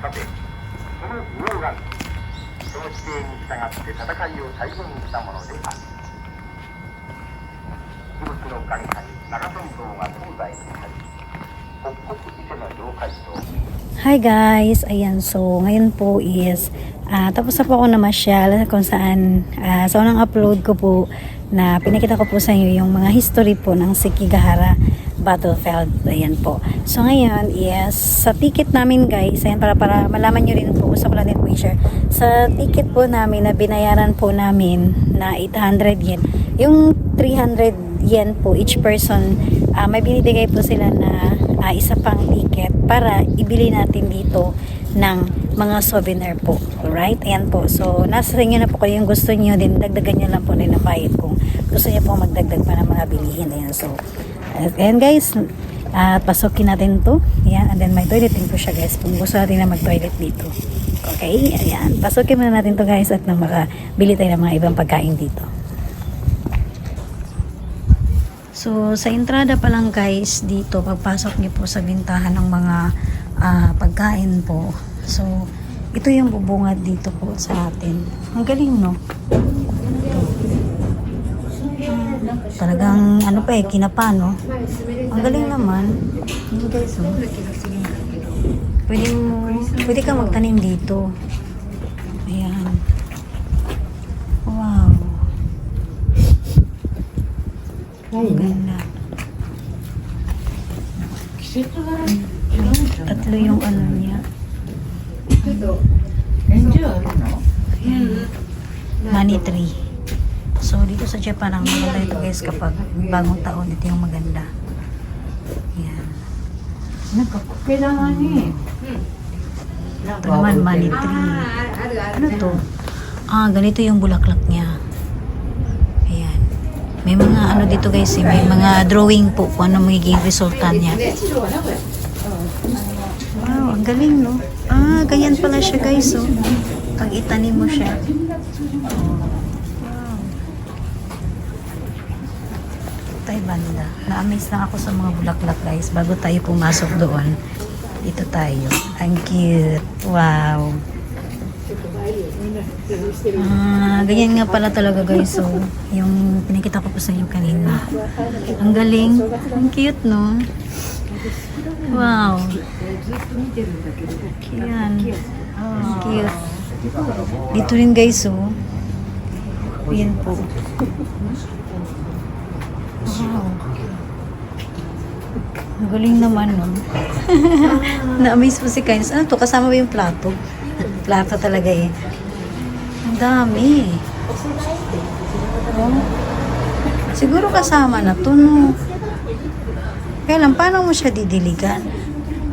さてこの溶岩その規定に従って戦いを最後にしたものである武物の眼下に長門道が東西にあり北国伊勢の妖怪と Hi guys! Ayan, so ngayon po is uh, tapos na po ako na masyal kung saan uh, sa unang upload ko po na pinakita ko po sa inyo yung mga history po ng Sekigahara Battlefield. Ayan po. So ngayon is sa ticket namin guys, ayan para, para malaman nyo rin po, gusto ko lang din po i-share. Sa ticket po namin na binayaran po namin na 800 yen, yung 300 yen po each person, ah, may binibigay po sila na ah, isa pang ticket para ibili natin dito ng mga souvenir po. Alright? Ayan po. So, nasa sa inyo na po kayo yung gusto niyo din. Dagdagan nyo lang po rin ang bayad kung gusto niyo po magdagdag pa ng mga bilihin. Ayan. So, ayan guys. At pasukin natin to. Ayan. And then may toilet din po siya guys. Kung gusto natin na mag-toilet dito. Okay? Ayan. Pasukin muna natin to guys at nang makabili tayo ng mga ibang pagkain dito. So, sa entrada pa lang guys, dito, pagpasok niyo po sa bintahan ng mga ah, pagkain po. So, ito yung bubungad dito po sa atin. Ang galing, no? Talagang, ano pa eh, kinapa, no? Ang galing naman. Yung guys, oh. Pwede mo, pwede ka magtanim dito. Ayan. Wow. Ang ganda. Tatlo yung ano niya. Money tree. So, dito sa Japan, ang maganda ito guys kapag bagong taon, ito yung maganda. Yan. Kailangan niya eh. Ito naman, money tree. Ano to? Ah, ganito yung bulaklak niya. Ayan. May mga ano dito guys, eh, may mga drawing po kung ano magiging resulta niya. Wow, ang galing no? Ah, ganyan pala siya guys oh. Pag itanim mo siya. Wow. Tayo banda. Na-amaze lang ako sa mga bulaklak guys. Bago tayo pumasok doon, dito tayo. Ang cute. Wow. Ah, ganyan nga pala talaga guys. So, yung pinakita ko po sa inyo kanina. Ang galing. Ang cute, no? Wow. Yan. Ang cute. Dito rin guys, oh. Yan po. Galing naman, no? Na-amaze po si Kynes. Ano to? Kasama ba yung plato? plato talaga eh. Ang dami. Oh. Siguro kasama na to, no? Kaya lang, paano mo siya didiligan?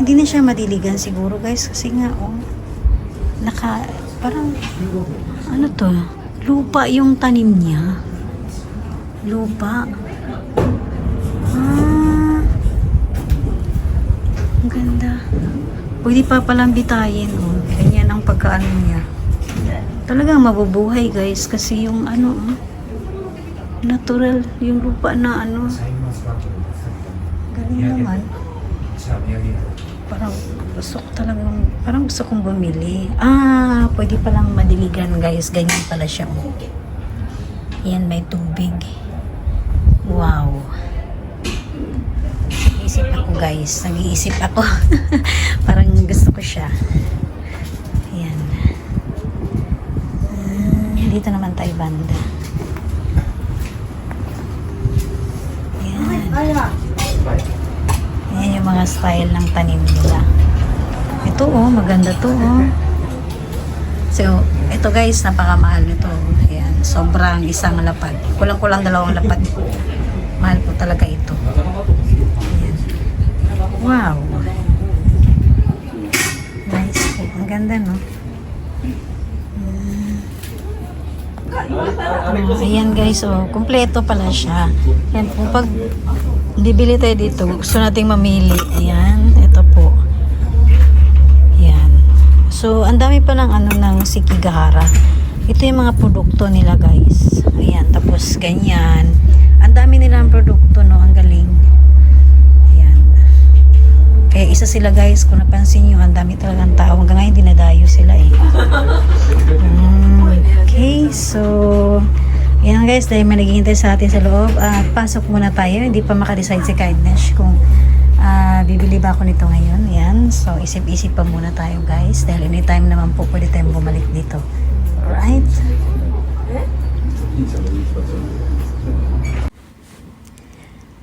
Hindi na siya madiligan siguro, guys. Kasi nga, oh, naka, parang, ano to? Lupa yung tanim niya. Lupa. Ah. Ang ganda. Pwede pa palang bitayin, oh. Ganyan ang pagkaano niya. Talagang mabubuhay, guys. Kasi yung ano, oh, natural, yung lupa na ano, galing naman. Parang gusto ko talagang, parang gusto kong bumili. Ah, pwede palang madiligan, guys. Ganyan pala siya, oh. Yan, may tubig. Wow. Guys. Nag-iisip ako. Parang gusto ko siya. Ayan. Ah, dito naman tayo banda. Ayan. Ayan yung mga style ng tanim nila. Ito oh, maganda to oh. So, ito guys, napakamahal nito. Ayan, sobrang isang lapad. Kulang-kulang dalawang lapad. Mahal po talaga ito. Wow. Nice po. Ang ganda, no? Oh, ayan guys, oh, kumpleto pala siya. Ayan po, pag bibili tayo dito, gusto nating mamili. Ayan, ito po. Ayan. So, ang dami pa ng ano ng Sikigahara. Ito yung mga produkto nila, guys. Ayan, tapos ganyan. Ang dami nilang produkto, no? Ang galing. Kaya isa sila, guys, kung napansin nyo, ang dami talagang tao. Hanggang ngayon, dinadayo sila, eh. Mm, okay, so, Ayan guys, dahil may naghihintay sa atin sa loob, at pasok muna tayo. Hindi pa makadecide si Kindness kung ah, bibili ba ako nito ngayon. Ayan, so isip-isip pa muna tayo guys. Dahil anytime naman po pwede tayong bumalik dito. Alright?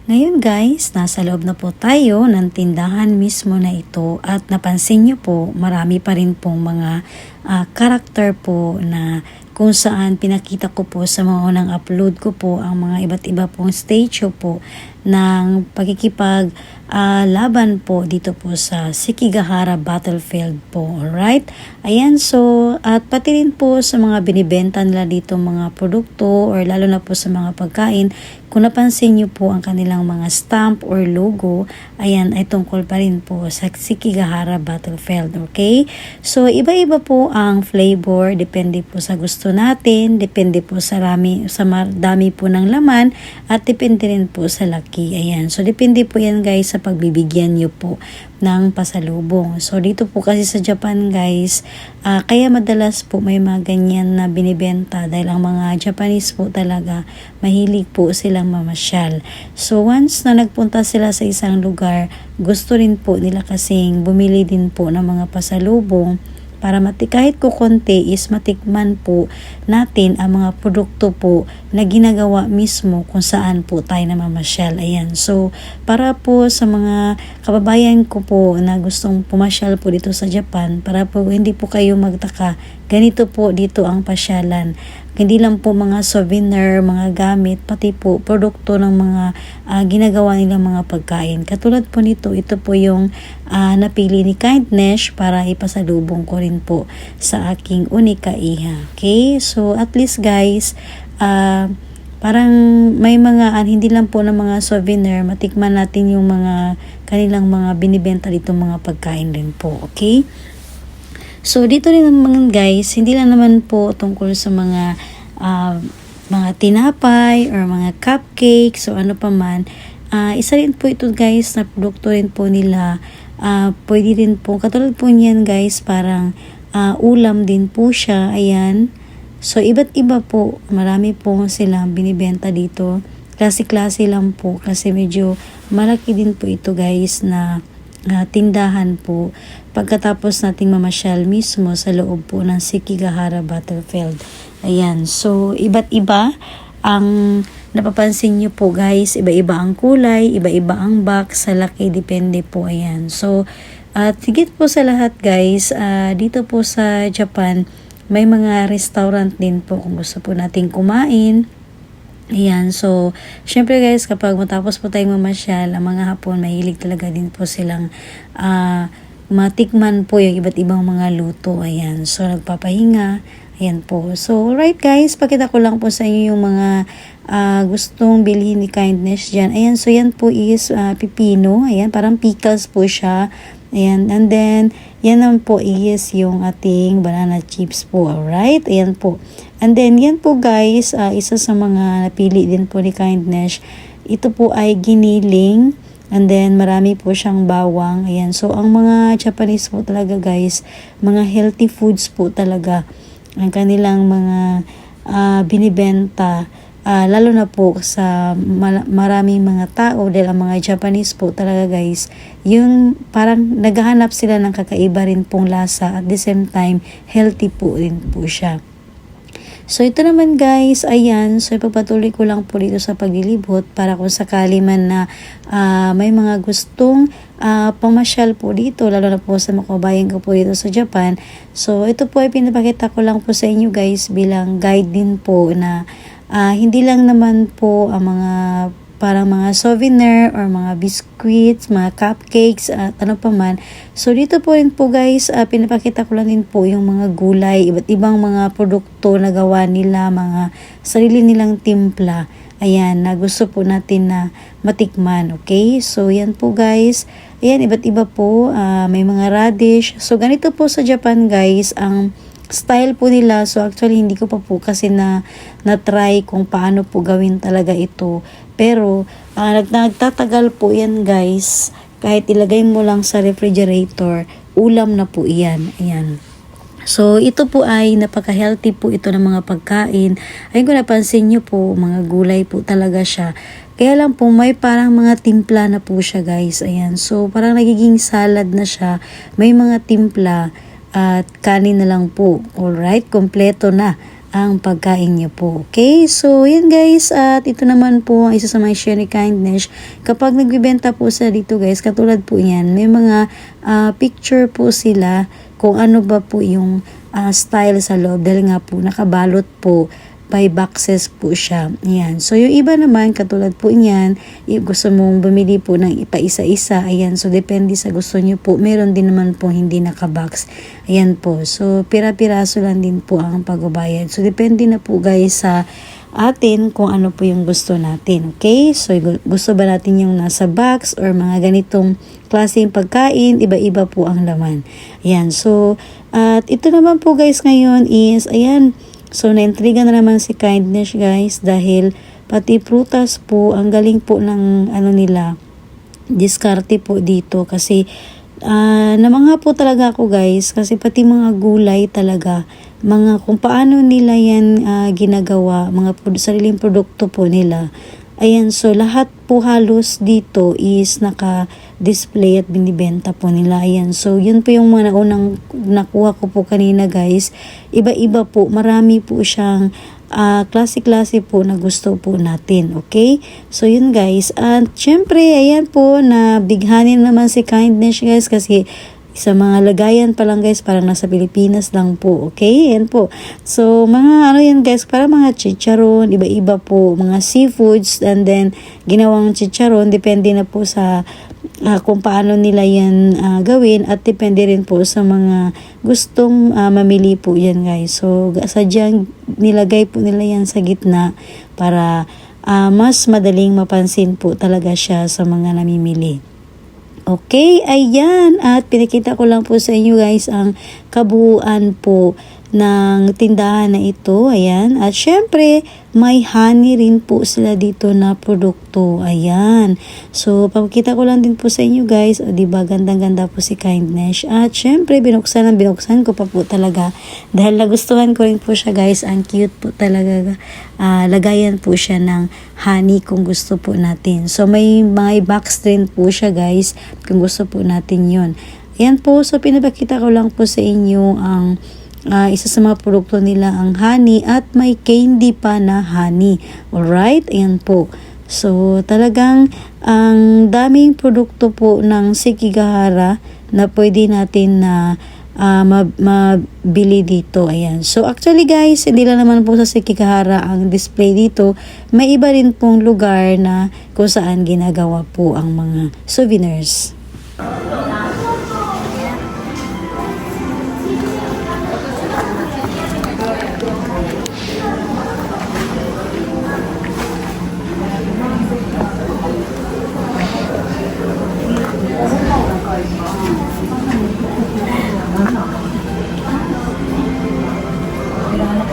Ngayon guys, nasa loob na po tayo ng tindahan mismo na ito at napansin nyo po, marami pa rin pong mga ah, karakter po na kung saan pinakita ko po sa mga unang upload ko po ang mga iba't iba pong statue po ng pagkikipag ah, laban po dito po sa Sikigahara Battlefield po. Alright? Ayan, so at pati rin po sa mga binibenta nila dito mga produkto or lalo na po sa mga pagkain, kung napansin nyo po ang kanilang mga stamp or logo, ayan ay tungkol pa rin po sa Sikigahara Battlefield. Okay? So iba-iba po ang flavor, depende po sa gusto natin, depende po sa rami, sa dami po ng laman, at depende rin po sa laki. Ayan. So depende po yan guys sa pagbibigyan nyo po ng pasalubong. So dito po kasi sa Japan guys, ah, kaya madalas po may mga ganyan na binibenta dahil ang mga Japanese po talaga mahilig po silang mamasyal. So once na nagpunta sila sa isang lugar, gusto rin po nila kasing bumili din po ng mga pasalubong para mati kahit ko konti is matikman po natin ang mga produkto po na ginagawa mismo kung saan po tayo namamasyal. Ayan. So, para po sa mga kababayan ko po na gustong pumasyal po dito sa Japan, para po hindi po kayo magtaka, ganito po dito ang pasyalan. Hindi lang po mga souvenir, mga gamit, pati po produkto ng mga ah, ginagawa nilang mga pagkain. Katulad po nito, ito po yung ah, napili ni Kindness para ipasalubong ko rin po sa aking unika iha. Okay? So, at least guys, ah, parang may mga, ah, hindi lang po ng mga souvenir, matikman natin yung mga kanilang mga binibenta dito mga pagkain rin po. Okay? So, dito rin naman guys, hindi lang naman po tungkol sa mga ah, mga tinapay or mga cupcakes o ano pa man. Ah, isa rin po ito guys na produkto rin po nila. Ah, pwede rin po, katulad po niyan guys, parang ah, ulam din po siya. Ayan. So, iba't iba po. Marami po silang binibenta dito. Klase-klase lang po kasi medyo malaki din po ito guys na ah, tindahan po pagkatapos nating mamasyal mismo sa loob po ng Sikigahara Battlefield. Ayan, so iba't iba ang napapansin nyo po guys, iba-iba ang kulay, iba-iba ang box, sa laki, depende po, ayan. So, at higit po sa lahat guys, ah, dito po sa Japan, may mga restaurant din po kung gusto po nating kumain. Ayan, so, syempre guys, kapag matapos po tayong mamasyal, ang mga hapon, mahilig talaga din po silang ah, matikman po yung iba't ibang mga luto. Ayan, so, nagpapahinga. Ayan po. So, alright guys, pakita ko lang po sa inyo yung mga ah, gustong bilhin ni Kindness dyan. Ayan, so yan po is ah, pipino. Ayan, parang pickles po siya. Ayan, and then, yan naman po is yung ating banana chips po. Alright, ayan po. And then, yan po guys, ah, isa sa mga napili din po ni Kindness. Ito po ay giniling. And then, marami po siyang bawang. Ayan. So, ang mga Japanese po talaga guys, mga healthy foods po talaga. Ang kanilang mga ah, binibenta. Ah, lalo na po sa maraming mga tao dahil ang mga Japanese po talaga guys, yung parang naghahanap sila ng kakaiba rin pong lasa at the same time healthy po rin po siya. So ito naman guys, ayan, so ipagpatuloy ko lang po dito sa paglilibot para kung sakali man na ah, may mga gustong ah, pamasyal po dito, lalo na po sa mga kabayan ko po dito sa Japan. So ito po ay pinapakita ko lang po sa inyo guys bilang guide din po na ah, hindi lang naman po ang mga parang mga souvenir or mga biscuits, mga cupcakes at ano pa man. So dito po rin po guys, ah, pinapakita ko lang din po yung mga gulay, iba't ibang mga produkto na gawa nila, mga sarili nilang timpla. Ayan, na gusto po natin na matikman, okay? So yan po guys. Ayan, iba't iba po, ah, may mga radish. So ganito po sa Japan guys, ang style po nila. So actually hindi ko pa po kasi na na-try kung paano po gawin talaga ito. Pero ah, nag nagtatagal po yan guys. Kahit ilagay mo lang sa refrigerator, ulam na po iyan. Ayan. So, ito po ay napaka-healthy po ito ng mga pagkain. Ayun kung napansin nyo po, mga gulay po talaga siya. Kaya lang po, may parang mga timpla na po siya guys. Ayan. So, parang nagiging salad na siya. May mga timpla at kanin na lang po. Alright, kompleto na ang pagkain niyo po. Okay? So, yan guys. At ito naman po ang isa sa mga share kindness. Kapag nagbibenta po sila dito guys, katulad po yan, may mga ah, picture po sila kung ano ba po yung ah, style sa loob. Dahil nga po, nakabalot po by boxes po siya. Ayan. So, yung iba naman, katulad po niyan, gusto mong bumili po ng ipa-isa-isa. Ayan. So, depende sa gusto nyo po. Meron din naman po hindi nakabox. Ayan po. So, pira-piraso lang din po ang pagbabayad. So, depende na po guys sa atin kung ano po yung gusto natin. Okay? So, gu- gusto ba natin yung nasa box or mga ganitong klaseng pagkain, iba-iba po ang laman. Ayan. So, at ito naman po guys ngayon is, ayan, So, naintriga na naman si Kindness guys dahil pati prutas po, ang galing po ng ano nila, diskarte po dito. Kasi ah namangha po talaga ako guys kasi pati mga gulay talaga mga kung paano nila yan ah, ginagawa mga produ- sariling produkto po nila. Ayan so lahat po halos dito is naka display at binibenta po nila ayan so yun po yung mga unang nakuha ko po kanina guys iba-iba po marami po siyang ah klase-klase po na gusto po natin. Okay? So, yun guys. At syempre, ayan po, na bighanin naman si Kindness guys kasi sa mga lagayan pa lang guys, parang nasa Pilipinas lang po. Okay? Ayan po. So, mga ano yan guys, para mga chicharon, iba-iba po, mga seafoods, and then ginawang chicharon, depende na po sa ah, kung paano nila yan ah, gawin at depende rin po sa mga gustong ah, mamili po yan guys. So sadyang nilagay po nila yan sa gitna para ah, mas madaling mapansin po talaga siya sa mga namimili. Okay, ayan. At pinakita ko lang po sa inyo guys ang kabuuan po ng tindahan na ito. Ayan. At syempre, may honey rin po sila dito na produkto. Ayan. So, papakita ko lang din po sa inyo guys. O, diba, gandang-ganda po si Kindness. At syempre, binuksan ang binuksan ko pa po talaga. Dahil nagustuhan ko rin po siya guys. Ang cute po talaga. Ah, lagayan po siya ng honey kung gusto po natin. So, may mga box din po siya guys kung gusto po natin yon Ayan po, so pinapakita ko lang po sa inyo ang ah, isa sa mga produkto nila ang honey at may candy pa na honey. Alright? Ayan po. So, talagang ang daming produkto po ng Sekigahara na pwede natin na ma- mabili dito. Ayan. So, actually guys, hindi lang naman po sa Sekigahara ang display dito. May iba rin pong lugar na kung saan ginagawa po ang mga souvenirs.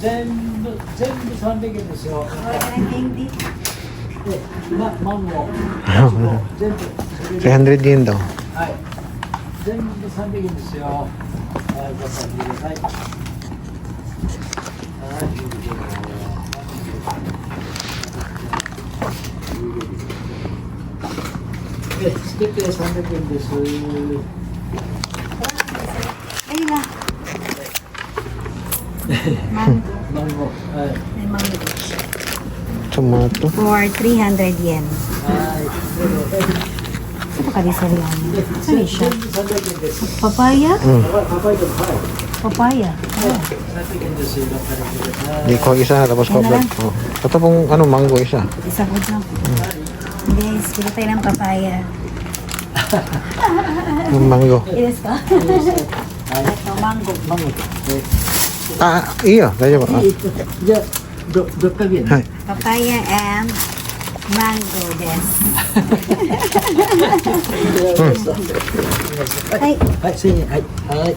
全部、全部300円ですよ。ま、マンゴー。全部。300 yen daw. はい。全部300円ですよ。はい、ご覧ください。はい。で、つけて300円です。Mango. Mango. Mango. Tomato. For 300 yen. Ay. Ito ka bisa. Ano siya? Papaya? Mm. Papaya. Hindi oh. ko isa, tapos ko black. Oh. Ito pong ano, mango isa. Isa ko lang. Mm. Guys, pili tayo ng papaya. Yung mango. Ilis ka? Ito, mango. Mango. あ、いいよ、大丈夫。あいいじゃあ、ど、どっかけはい。 Papaya and mango です。はい。はい、1000円。はい。はい。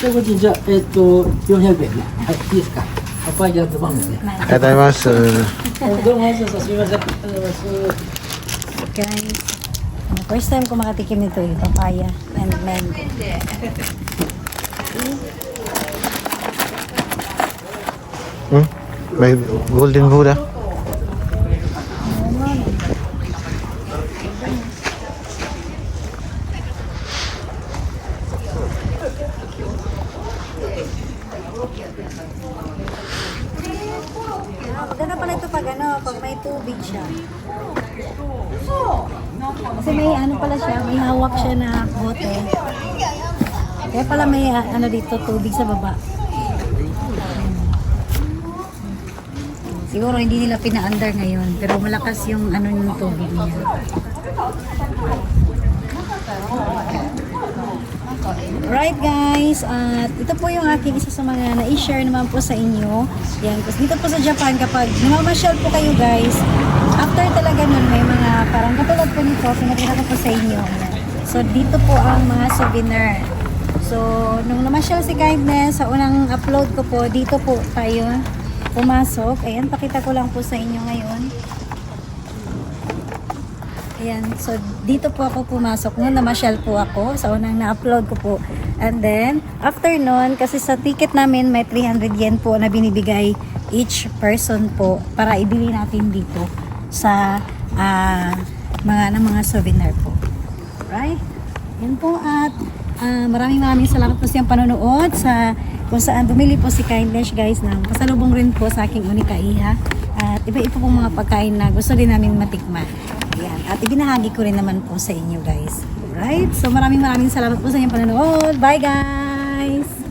ということで、じゃあ、えっ、と、400円ね。はい、いいですか。パパイヤとマンゴーね。ありがとうございます。どうも、そうそう、すみません。ありがとうございます。 Guys, ano, First time ko makatikim nito yung papaya and mango. Hmm? May golden Buddha. Maganda pala ito pag ano, pag may tubig siya. Kasi may ano pala siya, may hawak siya na bote. Kaya pala may ah, ano dito, tubig sa baba. Siguro hindi nila pina-under ngayon, pero malakas yung ano yung tubig niya. Right guys, at ito po yung aking isa sa mga na-share naman po sa inyo. Yan, dito po sa Japan kapag namamasyal po kayo guys, after talaga nun may mga parang katulad po nito, pinakita ko po sa inyo. So dito po ang mga souvenir. So nung namasyal si Kindness, sa unang upload ko po, dito po tayo pumasok. Ayan, pakita ko lang po sa inyo ngayon. Ayan, so dito po ako pumasok nung namasyal po ako sa unang na-upload ko po. And then, after nun, kasi sa ticket namin may 300 yen po na binibigay each person po para ibili natin dito sa ah, mga ng mga souvenir po. Right? Yan po at ah, maraming maraming salamat po sa iyong panonood sa kung saan bumili po si Kindness guys ng pasalubong rin po sa aking unika iha at iba-iba pong mga pagkain na gusto din namin matikman. Yan. At ibinahagi ko rin naman po sa inyo guys. Right? So maraming maraming salamat po sa inyong panonood. Bye guys!